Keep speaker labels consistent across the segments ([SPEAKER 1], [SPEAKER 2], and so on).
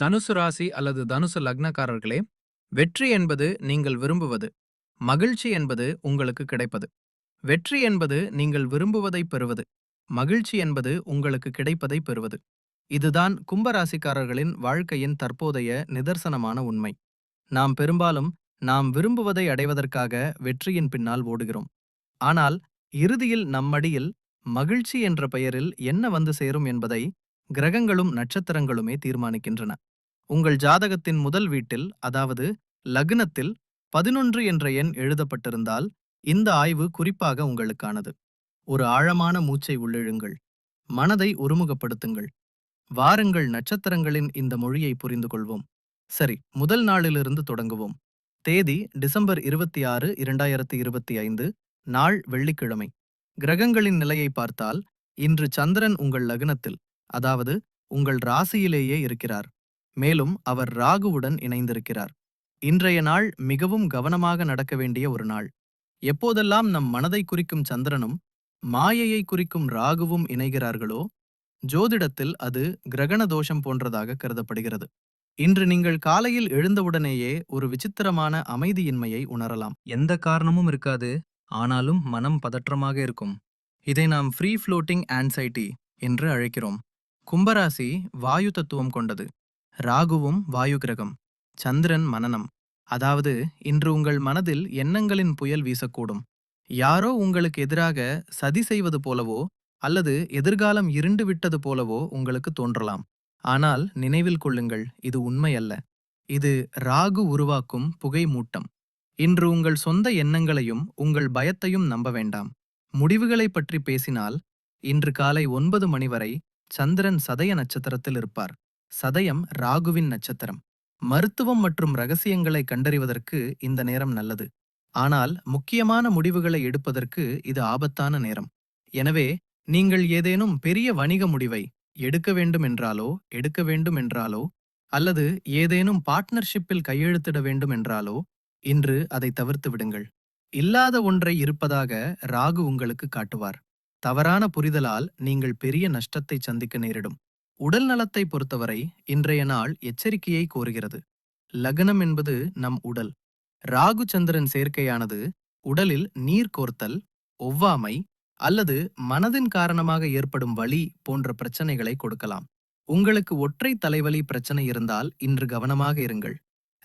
[SPEAKER 1] தனுசு ராசி அல்லது தனுசு லக்னக்காரர்களே வெற்றி என்பது நீங்கள் விரும்புவது மகிழ்ச்சி என்பது உங்களுக்கு கிடைப்பது. வெற்றி என்பது நீங்கள் விரும்புவதை பெறுவது மகிழ்ச்சி என்பது உங்களுக்கு கிடைப்பதை பெறுவது. இதுதான் கும்பராசிக்காரர்களின் வாழ்க்கையின் தற்போதைய நிதர்சனமான உண்மை. நாம் பெரும்பாலும் நாம் விரும்புவதை அடைவதற்காக வெற்றியின் பின்னால் ஓடுகிறோம். ஆனால் இறுதியில் நம்மடியில் மகிழ்ச்சி என்ற பெயரில் என்ன வந்து சேரும் என்பதை கிரகங்களும் நட்சத்திரங்களுமே தீர்மானிக்கின்றன. உங்கள் ஜாதகத்தின் முதல் வீட்டில் அதாவது லக்னத்தில் பதினொன்று என்ற எண் எழுதப்பட்டிருந்தால் இந்த ஆய்வு குறிப்பாக உங்களுக்கானது. ஒரு ஆழமான மூச்சை உள்ளிழுங்கள். மனதை ஒருமுகப்படுத்துங்கள். வாருங்கள் நட்சத்திரங்களின் இந்த மொழியை புரிந்து கொள்வோம் சரி முதல் நாளிலிருந்து தொடங்குவோம். தேதி டிசம்பர் இருபத்தி ஆறு இரண்டாயிரத்தி இருபத்தி ஐந்து நாள் வெள்ளிக்கிழமை. கிரகங்களின் நிலையை பார்த்தால் இன்று சந்திரன் உங்கள் லக்னத்தில் அதாவது உங்கள் ராசியிலேயே இருக்கிறார். மேலும் அவர் ராகுவுடன் இணைந்திருக்கிறார். இன்றைய நாள் மிகவும் கவனமாக நடக்க வேண்டிய ஒரு நாள். எப்போதெல்லாம் நம் மனதை குறிக்கும் சந்திரனும் மாயையை குறிக்கும் ராகுவும் இணைகிறார்களோ ஜோதிடத்தில் அது கிரகண தோஷம் போன்றதாக கருதப்படுகிறது. இன்று நீங்கள் காலையில் எழுந்தவுடனேயே ஒரு விசித்திரமான அமைதியின்மையை உணரலாம். எந்த காரணமும் இருக்காது ஆனாலும் மனம் பதற்றமாக இருக்கும். இதை நாம் ஃப்ரீ ஃப்ளோட்டிங் ஆன்சைட்டி என்று அழைக்கிறோம். கும்பராசி வாயு தத்துவம் கொண்டது. ராகுவும் வாயு கிரகம் சந்திரன் மனனம் அதாவது இன்று உங்கள் மனதில் எண்ணங்களின் புயல் வீசக்கூடும். யாரோ உங்களுக்கு எதிராக சதி செய்வது போலவோ அல்லது எதிர்காலம் இருண்டு விட்டது போலவோ உங்களுக்கு தோன்றலாம். ஆனால் நினைவில் கொள்ளுங்கள் இது உண்மையல்ல. இது ராகு உருவாக்கும் புகை மூட்டம் இன்று உங்கள் சொந்த எண்ணங்களையும் உங்கள் பயத்தையும் நம்ப வேண்டாம். முடிவுகளை பற்றி பேசினால் இன்று காலை ஒன்பது மணி வரை சந்திரன் சதய நட்சத்திரத்தில் இருப்பார். சதயம் ராகுவின் நட்சத்திரம். மருத்துவம் மற்றும் ரகசியங்களை கண்டறிவதற்கு இந்த நேரம் நல்லது. ஆனால் முக்கியமான முடிவுகளை எடுப்பதற்கு இது ஆபத்தான நேரம். எனவே நீங்கள் ஏதேனும் பெரிய வணிக முடிவை எடுக்க வேண்டும் என்றாலோ எடுக்க வேண்டும் என்றாலோ அல்லது ஏதேனும் பார்ட்னர்ஷிப்பில் கையெழுத்திட வேண்டும் என்றாலோ இன்று அதை தவிர்த்து விடுங்கள். இல்லாத ஒன்றை இருப்பதாக ராகு உங்களுக்கு காட்டுவார். தவறான புரிதலால் நீங்கள் பெரிய நஷ்டத்தை சந்திக்க நேரிடும். உடல் நலத்தை பொறுத்தவரை இன்றைய நாள் எச்சரிக்கையை கோருகிறது. லக்னம் என்பது நம் உடல். ராகு சந்திரன் சேர்க்கையானது உடலில் நீர் கோர்த்தல் ஒவ்வாமை அல்லது மனதின் காரணமாக ஏற்படும் வலி போன்ற பிரச்சனைகளை கொடுக்கலாம். உங்களுக்கு ஒற்றை தலைவலி பிரச்சனை இருந்தால் இன்று கவனமாக இருங்கள்.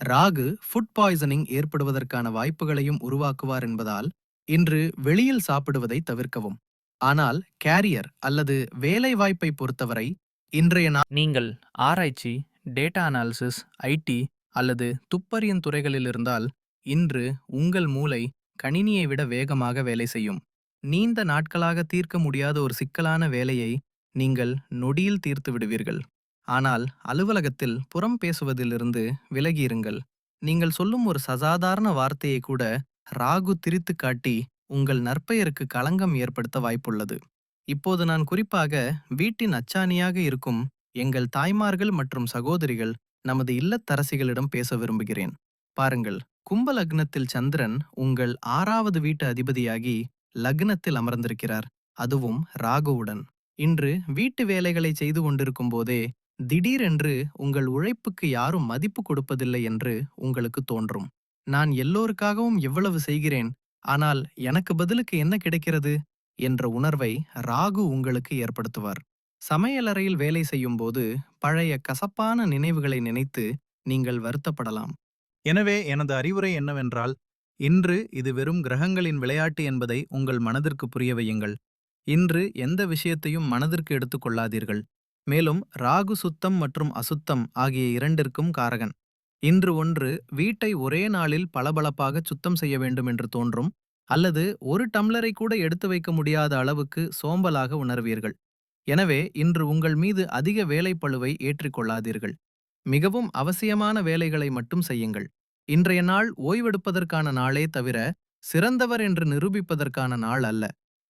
[SPEAKER 1] ராகு ஃபுட் பாய்சனிங் ஏற்படுவதற்கான வாய்ப்புகளையும் உருவாக்குவார் என்பதால் இன்று வெளியில் சாப்பிடுவதை தவிர்க்கவும். ஆனால் கேரியர் அல்லது வேலை வாய்ப்பை பொறுத்தவரை இன்றைய நாள் நீங்கள் ஆராய்ச்சி டேட்டா அனாலிசிஸ் ஐடி அல்லது துப்பறியும் துறைகளில் இருந்தால் இன்று உங்கள் மூளை கணினியை விட வேகமாக வேலை செய்யும். நீண்ட நாட்களாக தீர்க்க முடியாத ஒரு சிக்கலான வேலையை நீங்கள் நொடியில் தீர்த்து விடுவீர்கள். ஆனால் அலுவலகத்தில் புறம் பேசுவதிலிருந்து விலகியிருங்கள். நீங்கள் சொல்லும் ஒரு சசாதாரண வார்த்தையை கூட ராகு திரித்து காட்டி உங்கள் நற்பெயருக்கு களங்கம் ஏற்படுத்த வாய்ப்புள்ளது. இப்போது நான் குறிப்பாக வீட்டின் அச்சாணியாக இருக்கும் எங்கள் தாய்மார்கள் மற்றும் சகோதரிகள் நமது இல்லத்தரசிகளிடம் பேச விரும்புகிறேன். பாருங்கள் கும்ப லக்னத்தில் சந்திரன் உங்கள் ஆறாவது வீட்டு அதிபதியாகி லக்னத்தில் அமர்ந்திருக்கிறார் அதுவும் ராகுவுடன். இன்று வீட்டு வேலைகளை செய்து கொண்டிருக்கும் போதே திடீரென்று உங்கள் உழைப்புக்கு யாரும் மதிப்பு கொடுப்பதில்லை என்று உங்களுக்கு தோன்றும். நான் எல்லோருக்காகவும் எவ்வளவு செய்கிறேன் ஆனால் எனக்கு பதிலுக்கு என்ன கிடைக்கிறது? என்ற உணர்வை ராகு உங்களுக்கு ஏற்படுத்துவார். சமையலறையில் வேலை செய்யும்போது பழைய கசப்பான நினைவுகளை நினைத்து நீங்கள் வருத்தப்படலாம். எனவே எனது அறிவுரை என்னவென்றால் இன்று இது வெறும் கிரகங்களின் விளையாட்டு என்பதை உங்கள் மனதிற்கு புரிய வையுங்கள். இன்று எந்த விஷயத்தையும் மனதிற்கு எடுத்துக்கொள்ளாதீர்கள் மேலும் ராகு சுத்தம் மற்றும் அசுத்தம் ஆகிய இரண்டிற்கும் காரகன். இன்று ஒன்று வீட்டை ஒரே நாளில் பளபளப்பாக சுத்தம் செய்ய வேண்டும் என்று தோன்றும். அல்லது ஒரு டம்ளரை கூட எடுத்து வைக்க முடியாத அளவுக்கு சோம்பலாக உணர்வீர்கள். எனவே இன்று உங்கள் மீது அதிக வேலைப்பளுவை ஏற்றிக்கொள்ளாதீர்கள். மிகவும் அவசியமான வேலைகளை மட்டும் செய்யுங்கள். இன்றைய நாள் ஓய்வெடுப்பதற்கான நாளே தவிர சிறந்தவர் என்று நிரூபிப்பதற்கான நாள் அல்ல.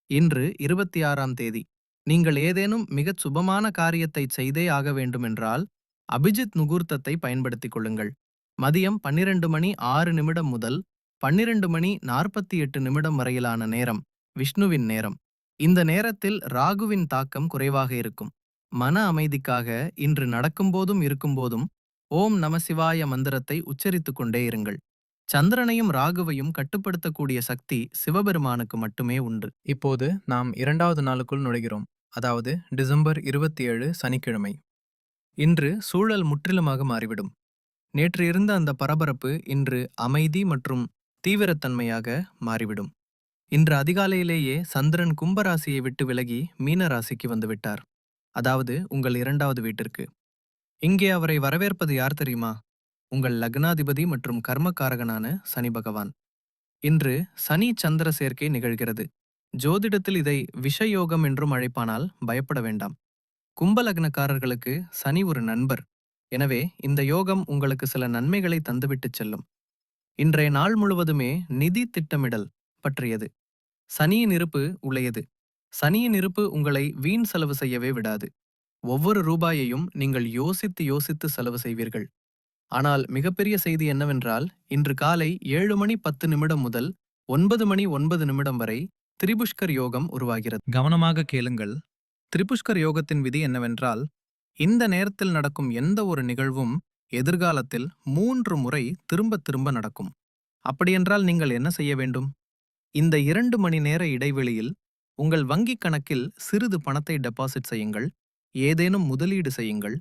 [SPEAKER 1] இன்று இருபத்தி ஆறாம் தேதி. நீங்கள் ஏதேனும் மிகச் சுபமான காரியத்தை செய்தே ஆக வேண்டுமென்றால் அபிஜித் முகூர்த்தத்தை பயன்படுத்திக் கொள்ளுங்கள். மதியம் பன்னிரண்டு மணி ஆறு நிமிடம் முதல் பன்னிரண்டு மணி நாற்பத்தி எட்டு நிமிடம் வரையிலான நேரம் விஷ்ணுவின் நேரம். இந்த நேரத்தில் ராகுவின் தாக்கம் குறைவாக இருக்கும். மன அமைதிக்காக இன்று நடக்கும்போதும் இருக்கும்போதும் ஓம் நமசிவாய மந்திரத்தை உச்சரித்துக் கொண்டே இருங்கள். சந்திரனையும் ராகுவையும் கட்டுப்படுத்தக்கூடிய சக்தி சிவபெருமானுக்கு மட்டுமே உண்டு. இப்போது நாம் இரண்டாவது நாளுக்குள் நுழைகிறோம். அதாவது டிசம்பர் இருபத்தி ஏழு சனிக்கிழமை. இன்று சூழல் முற்றிலுமாக மாறிவிடும். நேற்று இருந்த அந்த பரபரப்பு இன்று அமைதி மற்றும் தீவிரத்தன்மையாக மாறிவிடும். இன்று அதிகாலையிலேயே சந்திரன் கும்பராசியை விட்டு விலகி மீன ராசிக்கு வந்துவிட்டார் அதாவது உங்கள் இரண்டாவது வீட்டிற்கு. இங்கே அவரை வரவேற்பது யார் தெரியுமா? உங்கள் லக்னாதிபதி மற்றும் கர்மகாரகனான சனி பகவான். இன்று சனி சந்திர சேர்க்கை நிகழ்கிறது. ஜோதிடத்தில் இதை விஷயோகம் என்றும் அழைப்பானால் பயப்பட வேண்டாம். கும்பலக்னக்காரர்களுக்கு சனி ஒரு நண்பர். எனவே இந்த யோகம் உங்களுக்கு சில நன்மைகளை தந்துவிட்டுச் செல்லும். இன்றைய நாள் முழுவதுமே நிதி திட்டமிடல் பற்றியது. சனியின் இருப்பு உளையது சனியின் இருப்பு உங்களை வீண் செலவு செய்யவே விடாது. ஒவ்வொரு ரூபாயையும் நீங்கள் யோசித்து யோசித்து செலவு செய்வீர்கள். ஆனால் மிகப்பெரிய செய்தி என்னவென்றால் இன்று காலை ஏழு மணி பத்து நிமிடம் முதல் ஒன்பது மணி ஒன்பது நிமிடம் வரை திரிபுஷ்கர் யோகம் உருவாகிறது. கவனமாக கேளுங்கள். திரிபுஷ்கர் யோகத்தின் விதி என்னவென்றால் இந்த நேரத்தில் நடக்கும் எந்த ஒரு நிகழ்வும் எதிர்காலத்தில் மூன்று முறை திரும்ப திரும்ப நடக்கும். அப்படியென்றால் நீங்கள் என்ன செய்ய வேண்டும்? இந்த இரண்டு மணி நேர இடைவெளியில் உங்கள் வங்கிக் கணக்கில் சிறிது பணத்தை டெபாசிட் செய்யுங்கள். ஏதேனும் முதலீடு செய்யுங்கள்.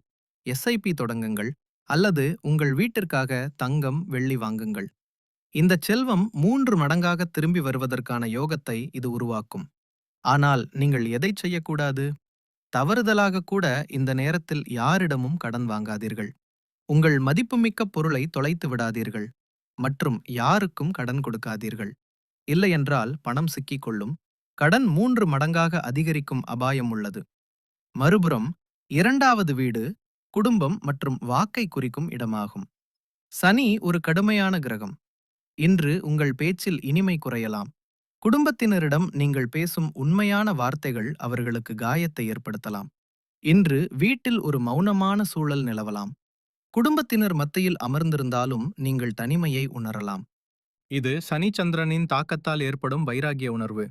[SPEAKER 1] எஸ்ஐபி தொடங்குங்கள். அல்லது உங்கள் வீட்டிற்காக தங்கம் வெள்ளி வாங்குங்கள். இந்த செல்வம் மூன்று மடங்காக திரும்பி வருவதற்கான யோகத்தை இது உருவாக்கும். ஆனால் நீங்கள் எதை செய்யக்கூடாது? தவறுதலாக கூட இந்த நேரத்தில் யாரிடமும் கடன் வாங்காதீர்கள். உங்கள் மதிப்புமிக்க பொருளை தொலைத்து விடாதீர்கள் மற்றும் யாருக்கும் கடன் கொடுக்காதீர்கள். இல்லையென்றால் பணம் சிக்கிக் கொள்ளும் கடன் மூன்று மடங்காக அதிகரிக்கும் அபாயம் உள்ளது. மறுபுறம் இரண்டாவது வீடு குடும்பம் மற்றும் வாக்கை குறிக்கும் இடமாகும். சனி ஒரு கடுமையான கிரகம். இன்று உங்கள் பேச்சில் இனிமை குறையலாம். குடும்பத்தினரிடம் நீங்கள் பேசும் உண்மையான வார்த்தைகள் அவர்களுக்கு காயத்தை ஏற்படுத்தலாம். இன்று வீட்டில் ஒரு மௌனமான சூழல் நிலவலாம். குடும்பத்தினர் மத்தியில் அமர்ந்திருந்தாலும் நீங்கள் தனிமையை உணரலாம். இது சனி சந்திரனின் தாக்கத்தால் ஏற்படும் வைராகிய உணர்வு.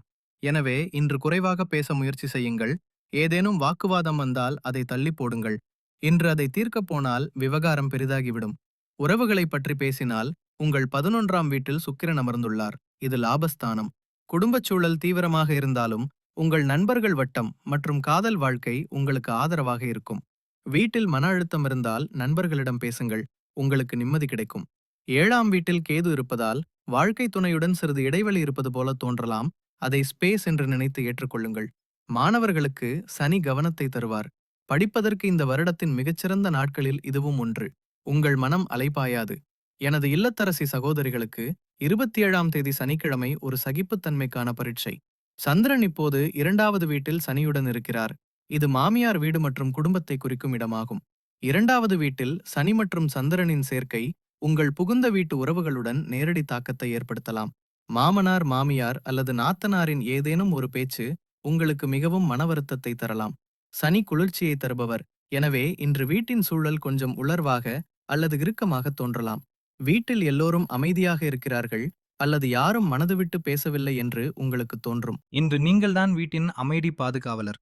[SPEAKER 1] எனவே இன்று குறைவாக பேச முயற்சி செய்யுங்கள். ஏதேனும் வாக்குவாதம் வந்தால் அதை தள்ளி போடுங்கள். இன்று அதை தீர்க்கப் போனால் விவகாரம் பெரிதாகிவிடும். உறவுகளை பற்றி பேசினால் உங்கள் பதினொன்றாம் வீட்டில் சுக்கிரன் அமர்ந்துள்ளார். இது லாபஸ்தானம். குடும்பச் சூழல் தீவிரமாக இருந்தாலும் உங்கள் நண்பர்கள் வட்டம் மற்றும் காதல் வாழ்க்கை உங்களுக்கு ஆதரவாக இருக்கும். வீட்டில் மன அழுத்தம் இருந்தால் நண்பர்களிடம் பேசுங்கள் உங்களுக்கு நிம்மதி கிடைக்கும். ஏழாம் வீட்டில் கேது இருப்பதால் வாழ்க்கை துணையுடன் சிறிது இடைவெளி இருப்பது போல தோன்றலாம் அதை ஸ்பேஸ் என்று நினைத்து ஏற்றுக்கொள்ளுங்கள். மாணவர்களுக்கு சனி கவனத்தை தருவார். படிப்பதற்கு இந்த வருடத்தின் மிகச்சிறந்த நாட்களில் இதுவும் ஒன்று. உங்கள் மனம் அலைபாயாது. எனது இல்லத்தரசி சகோதரிகளுக்கு இருபத்தி ஏழாம் தேதி சனிக்கிழமை ஒரு சகிப்புத்தன்மைக்கான பரீட்சை. சந்திரன் இப்போது இரண்டாவது வீட்டில் சனியுடன் இருக்கிறார். இது மாமியார் வீடு மற்றும் குடும்பத்தை குறிக்கும் இடமாகும். இரண்டாவது வீட்டில் சனி மற்றும் சந்திரனின் சேர்க்கை உங்கள் புகுந்த வீட்டு உறவுகளுடன் நேரடி தாக்கத்தை ஏற்படுத்தலாம். மாமனார் மாமியார் அல்லது நாத்தனாரின் ஏதேனும் ஒரு பேச்சு உங்களுக்கு மிகவும் மன வருத்தத்தை தரலாம். சனி குளிர்ச்சியை தருபவர். எனவே இன்று வீட்டின் சூழல் கொஞ்சம் உலர்வாக அல்லது இறுக்கமாக தோன்றலாம். வீட்டில் எல்லோரும் அமைதியாக இருக்கிறார்கள் அல்லது யாரும் மனது விட்டு பேசவில்லை என்று உங்களுக்கு தோன்றும். இன்று நீங்கள்தான் வீட்டின் அமைதி பாதுகாவலர்.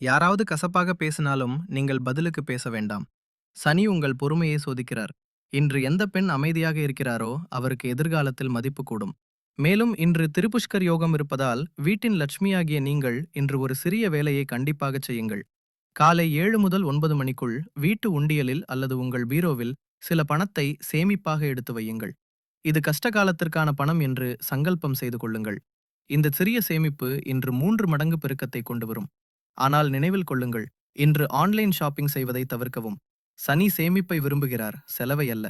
[SPEAKER 1] யாராவது கசப்பாக பேசினாலும் நீங்கள் பதிலுக்கு பேச வேண்டாம். சனி உங்கள் பொறுமையை சோதிக்கிறார். இன்று எந்த பெண் அமைதியாக இருக்கிறாரோ அவருக்கு எதிர்காலத்தில் மதிப்பு கூடும். மேலும் இன்று திருப்புஷ்கர் யோகம் இருப்பதால் வீட்டின் லட்சுமியாகிய நீங்கள் இன்று ஒரு சிறிய வேலையை கண்டிப்பாக செய்யுங்கள். காலை ஏழு முதல் ஒன்பது மணிக்குள் வீட்டு உண்டியலில் அல்லது உங்கள் பீரோவில் சில பணத்தை சேமிப்பாக எடுத்து வையுங்கள். இது கஷ்ட காலத்திற்கான பணம் என்று சங்கல்பம் செய்து கொள்ளுங்கள். இந்த சிறிய சேமிப்பு இன்று மூன்று மடங்கு பெருக்கத்தை கொண்டு வரும். ஆனால் நினைவில் கொள்ளுங்கள் இன்று ஆன்லைன் ஷாப்பிங் செய்வதை தவிர்க்கவும். சனி சேமிப்பை விரும்புகிறார் செலவை அல்ல.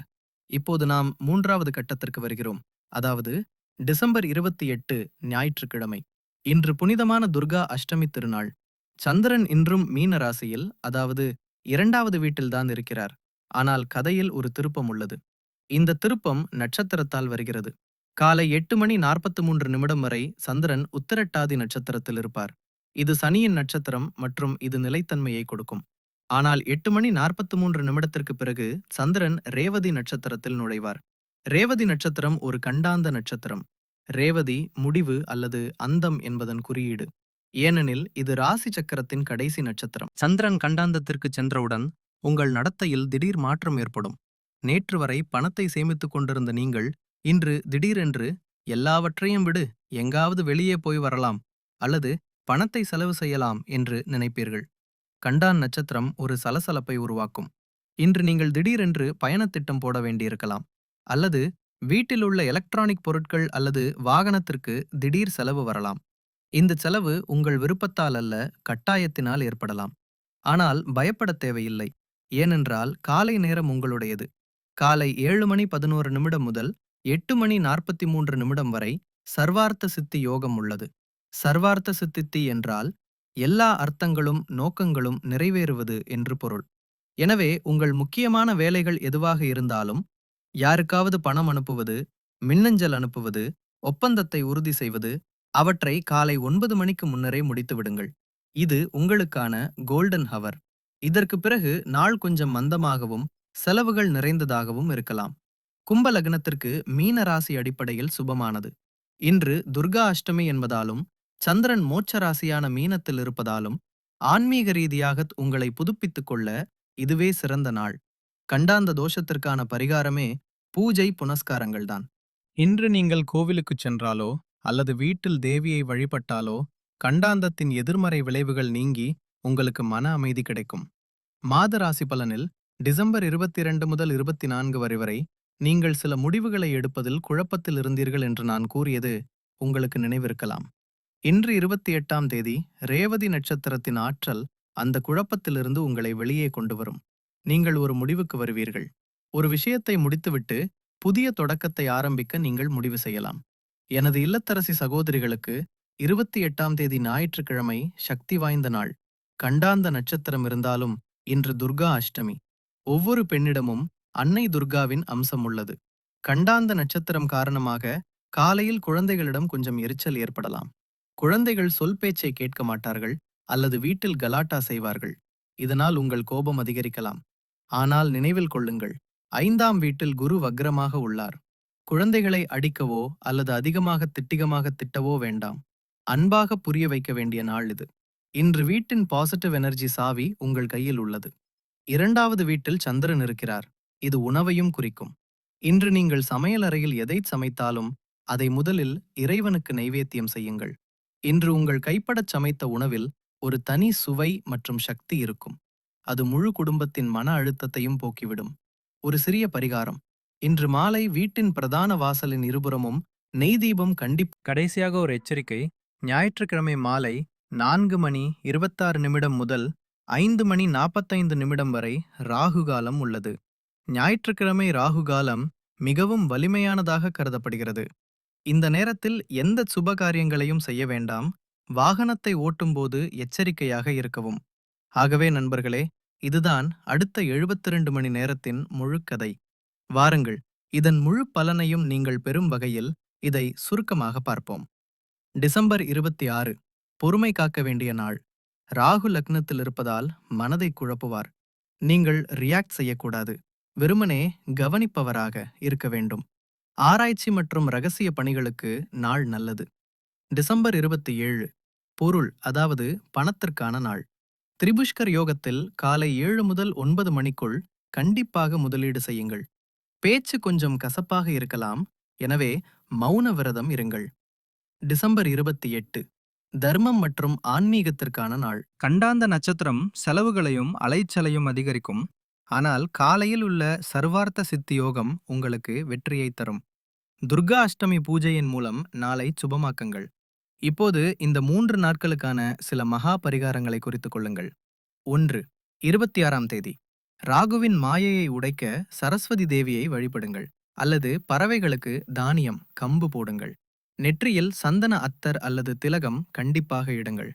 [SPEAKER 1] இப்போது நாம் மூன்றாவது கட்டத்திற்கு வருகிறோம். அதாவது டிசம்பர் இருபத்தி எட்டு ஞாயிற்றுக்கிழமை. இன்று புனிதமான துர்கா அஷ்டமி திருநாள். சந்திரன் இன்றும் மீன ராசியில் அதாவது இரண்டாவது வீட்டில்தான் இருக்கிறார். ஆனால் கதையில் ஒரு திருப்பம் உள்ளது. இந்த திருப்பம் நட்சத்திரத்தால் வருகிறது. காலை எட்டு மணி நாற்பத்தி மூன்று நிமிடம் வரை சந்திரன் உத்திரட்டாதி நட்சத்திரத்தில் இருப்பார். இது சனியின் நட்சத்திரம் மற்றும் இது நிலைத்தன்மையை கொடுக்கும். ஆனால் எட்டு மணி நாற்பத்தி மூன்று நிமிடத்திற்கு பிறகு சந்திரன் ரேவதி நட்சத்திரத்தில் நுழைவார். ரேவதி நட்சத்திரம் ஒரு கண்டாந்த நட்சத்திரம். ரேவதி முடிவு அல்லது அந்தம் என்பதன் குறியீடு. ஏனெனில் இது ராசி சக்கரத்தின் கடைசி நட்சத்திரம். சந்திரன் கண்டாந்தத்திற்கு சென்றவுடன் உங்கள் நடத்தையில் திடீர் மாற்றம் ஏற்படும். நேற்று வரை பணத்தை சேமித்துக் கொண்டிருந்த நீங்கள் இன்று திடீரென்று எல்லாவற்றையும் விடு எங்காவது வெளியே போய் வரலாம். அல்லது பணத்தை செலவு செய்யலாம் என்று நினைப்பீர்கள். கண்டான் நட்சத்திரம் ஒரு சலசலப்பை உருவாக்கும். இன்று நீங்கள் திடீரென்று பயணத் திட்டம் போட வேண்டியிருக்கலாம். அல்லது வீட்டில் உள்ள எலக்ட்ரானிக் பொருட்கள் அல்லது வாகனத்திற்கு திடீர் செலவு வரலாம். இந்த செலவு உங்கள் விருப்பத்தால் அல்ல கட்டாயத்தினால் ஏற்படலாம். ஆனால் பயப்படத் தேவையில்லை. ஏனென்றால் காலை நேரம் உங்களுடையது. காலை ஏழு மணி பதினோரு நிமிடம் முதல் எட்டு மணி நாற்பத்தி மூன்று நிமிடம் வரை சர்வார்த்த சித்தி யோகம் உள்ளது. சர்வார்த்த சித்தித்தி என்றால் எல்லா அர்த்தங்களும் நோக்கங்களும் நிறைவேறுவது என்று பொருள். எனவே உங்கள் முக்கியமான வேலைகள் எதுவாக இருந்தாலும் யாருக்காவது பணம் அனுப்புவது மின்னஞ்சல் அனுப்புவது ஒப்பந்தத்தை உறுதி செய்வது அவற்றை காலை ஒன்பது மணிக்கு முன்னரே முடித்து விடுங்கள். இது உங்களுக்கான கோல்டன் ஹவர். இதற்கு பிறகு நாள் கொஞ்சம் மந்தமாகவும் செலவுகள் நிறைந்ததாகவும் இருக்கலாம். கும்ப லக்னத்திற்கு மீன ராசி அடிப்படையில் சுபமானது. இன்று துர்கா அஷ்டமி என்பதாலும் சந்திரன் மோட்ச ராசியான மீனத்தில் இருப்பதாலும் ஆன்மீக ரீதியாக உங்களை புதுப்பித்துக் கொள்ள இதுவே சிறந்த நாள். கண்டாந்த தோஷத்திற்கான பரிகாரமே பூஜை புனஸ்காரங்கள்தான் இன்று நீங்கள் கோவிலுக்குச் சென்றாலோ அல்லது வீட்டில் தேவியை வழிபட்டாலோ கண்டாந்தத்தின் எதிர்மறை விளைவுகள் நீங்கி உங்களுக்கு மன அமைதி கிடைக்கும். மாத ராசி பலனில் டிசம்பர் இருபத்தி இரண்டு முதல் இருபத்தி நான்கு வரை வரை நீங்கள் சில முடிவுகளை எடுப்பதில் குழப்பத்தில் இருந்தீர்கள் என்று நான் கூறியது உங்களுக்கு நினைவிருக்கலாம். இன்று இருபத்தி எட்டாம் தேதி ரேவதி நட்சத்திரத்தின் ஆற்றல் அந்த குழப்பத்திலிருந்து உங்களை வெளியே கொண்டு வரும். நீங்கள் ஒரு முடிவுக்கு வருவீர்கள். ஒரு விஷயத்தை முடித்துவிட்டு புதிய தொடக்கத்தை ஆரம்பிக்க நீங்கள் முடிவு செய்யலாம். எனது இல்லத்தரசி சகோதரிகளுக்கு இருபத்தி எட்டாம் தேதி ஞாயிற்றுக்கிழமை சக்தி வாய்ந்த நாள். கண்டாந்த நட்சத்திரம் இருந்தாலும் இன்று துர்கா அஷ்டமி. ஒவ்வொரு பெண்ணிடமும் அன்னை துர்காவின் அம்சம் உள்ளது. கண்டாந்த நட்சத்திரம் காரணமாக காலையில் குழந்தைகளிடம் கொஞ்சம் எரிச்சல் ஏற்படலாம். குழந்தைகள் சொல் பேச்சை கேட்க மாட்டார்கள் அல்லது வீட்டில் கலாட்டா செய்வார்கள். இதனால் உங்கள் கோபம் அதிகரிக்கலாம். ஆனால் நினைவில் கொள்ளுங்கள் ஐந்தாம் வீட்டில் குரு வக்ரமாக உள்ளார். குழந்தைகளை அடிக்கவோ அல்லது அதிகமாக திட்டிகமாக திட்டவோ வேண்டாம். அன்பாக புரிய வைக்க வேண்டிய நாள் இது. இன்று வீட்டின் பாசிட்டிவ் எனர்ஜி சாவி உங்கள் கையில் உள்ளது. இரண்டாவது வீட்டில் சந்திரன் இருக்கிறார். இது உணவையும் குறிக்கும். இன்று நீங்கள் சமையலறையில் எதை சமைத்தாலும் அதை முதலில் இறைவனுக்கு நைவேத்தியம் செய்யுங்கள். இன்று உங்கள் கைப்படச் சமைத்த உணவில் ஒரு தனி சுவை மற்றும் சக்தி இருக்கும். அது முழு குடும்பத்தின் மன அழுத்தத்தையும் போக்கிவிடும். ஒரு சிறிய பரிகாரம். இன்று மாலை வீட்டின் பிரதான வாசலின் இருபுறமும் நெய் தீபம் கண்டிப் கடைசியாக ஒரு எச்சரிக்கை. ஞாயிற்றுக்கிழமை மாலை நான்கு மணி இருபத்தாறு நிமிடம் முதல் ஐந்து மணி நாற்பத்தைந்து நிமிடம் வரை ராகு காலம் உள்ளது. ஞாயிற்றுக்கிழமை ராகு காலம் மிகவும் வலிமையானதாக கருதப்படுகிறது. இந்த நேரத்தில் எந்த சுப காரியங்களையும் செய்ய வேண்டாம். வாகனத்தை ஓட்டும்போது எச்சரிக்கையாக இருக்கவும். ஆகவே நண்பர்களே இதுதான் அடுத்த எழுபத்தி ரெண்டு மணி நேரத்தின் முழுக்கதை வாருங்கள் இதன் முழு பலனையும் நீங்கள் பெறும் வகையில் இதை சுருக்கமாக பார்ப்போம். டிசம்பர் இருபத்தி ஆறு பொறுமை காக்க வேண்டிய நாள். ராகு லக்னத்தில் இருப்பதால் மனதை குழப்புவார். நீங்கள் ரியாக்ட் செய்யக்கூடாது. வெறுமனே கவனிப்பவராக இருக்க வேண்டும். ஆராய்ச்சி மற்றும் ரகசிய பணிகளுக்கு நாள் நல்லது. டிசம்பர் இருபத்தி ஏழு பொருள் அதாவது பணத்திற்கான நாள். திரிபுஷ்கர் யோகத்தில் காலை ஏழு முதல் ஒன்பது மணிக்குள் கண்டிப்பாக முதலீடு செய்யுங்கள். பேச்சு கொஞ்சம் கசப்பாக இருக்கலாம் எனவே மௌன விரதம் இருங்கள். டிசம்பர் இருபத்தி எட்டு தர்மம் மற்றும் ஆன்மீகத்திற்கான நாள். கண்டாந்த நட்சத்திரம் செலவுகளையும் அலைச்சலையும் அதிகரிக்கும். ஆனால் காலையில் உள்ள சர்வார்த்த சித்தி யோகம் உங்களுக்கு வெற்றியை தரும். துர்கா அஷ்டமி பூஜையின் மூலம் நாளை சுபமாக்குங்கள். இப்போது இந்த மூன்று நாட்களுக்கான சில மகா பரிகாரங்களை குறித்துக் கொள்ளுங்கள். ஒன்று இருபத்தி ஆறாம் தேதி. ராகுவின் மாயையை உடைக்க சரஸ்வதி தேவியை வழிபடுங்கள். அல்லது பறவைகளுக்கு தானியம் கம்பு போடுங்கள். நெற்றியில் சந்தன அத்தர் அல்லது திலகம் கண்டிப்பாக இடுங்கள்.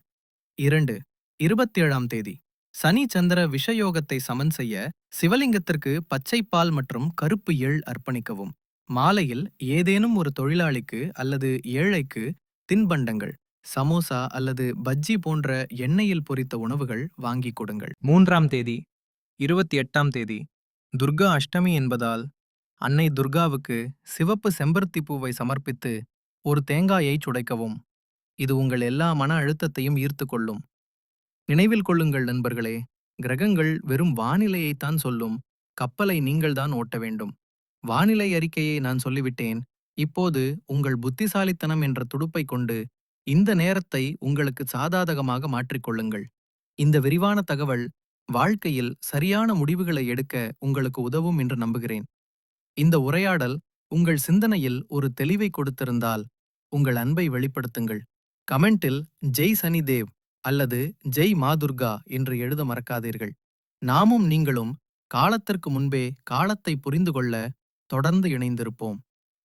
[SPEAKER 1] இரண்டு இருபத்தி ஏழாம் தேதி. சனி சந்திர விஷயோகத்தை சமன் செய்ய சிவலிங்கத்திற்கு பச்சைப்பால் மற்றும் கருப்பு எள் அர்ப்பணிக்கவும். மாலையில் ஏதேனும் ஒரு தொழிலாளிக்கு அல்லது ஏழைக்கு தின்பண்டங்கள் சமோசா அல்லது பஜ்ஜி போன்ற எண்ணெயில் பொரித்த உணவுகள் வாங்கிக் கொடுங்கள். மூன்றாம் தேதி இருபத்தி எட்டாம் தேதி துர்கா அஷ்டமி என்பதால் அன்னை துர்காவுக்கு சிவப்பு செம்பருத்தி பூவை சமர்ப்பித்து ஒரு தேங்காயை சுடைக்கவும். இது உங்கள் எல்லா மன அழுத்தத்தையும் ஈர்த்து கொள்ளும். நினைவில் கொள்ளுங்கள் நண்பர்களே கிரகங்கள் வெறும் வானிலையைத்தான் சொல்லும். கப்பலை நீங்கள்தான் ஓட்ட வேண்டும். வானிலை அறிக்கையை நான் சொல்லிவிட்டேன். இப்போது உங்கள் புத்திசாலித்தனம் என்ற துடுப்பை கொண்டு இந்த நேரத்தை உங்களுக்கு சாதாதகமாக மாற்றிக்கொள்ளுங்கள் இந்த விரிவான தகவல் வாழ்க்கையில் சரியான முடிவுகளை எடுக்க உங்களுக்கு உதவும் என்று நம்புகிறேன். இந்த உரையாடல் உங்கள் சிந்தனையில் ஒரு தெளிவை கொடுத்திருந்தால் உங்கள் அன்பை வெளிப்படுத்துங்கள். கமெண்டில் ஜெய் சனிதேவ். அல்லது ஜெய் மாதுர்கா என்று எழுத மறக்காதீர்கள். நாமும் நீங்களும் காலத்திற்கு முன்பே காலத்தை புரிந்து கொள்ள தொடர்ந்து இணைந்திருப்போம்.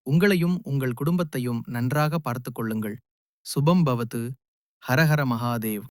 [SPEAKER 1] உங்களையும் உங்கள் குடும்பத்தையும் நன்றாக பார்த்துக் கொள்ளுங்கள். சுபம் பவது. ஹரஹர மகாதேவ்.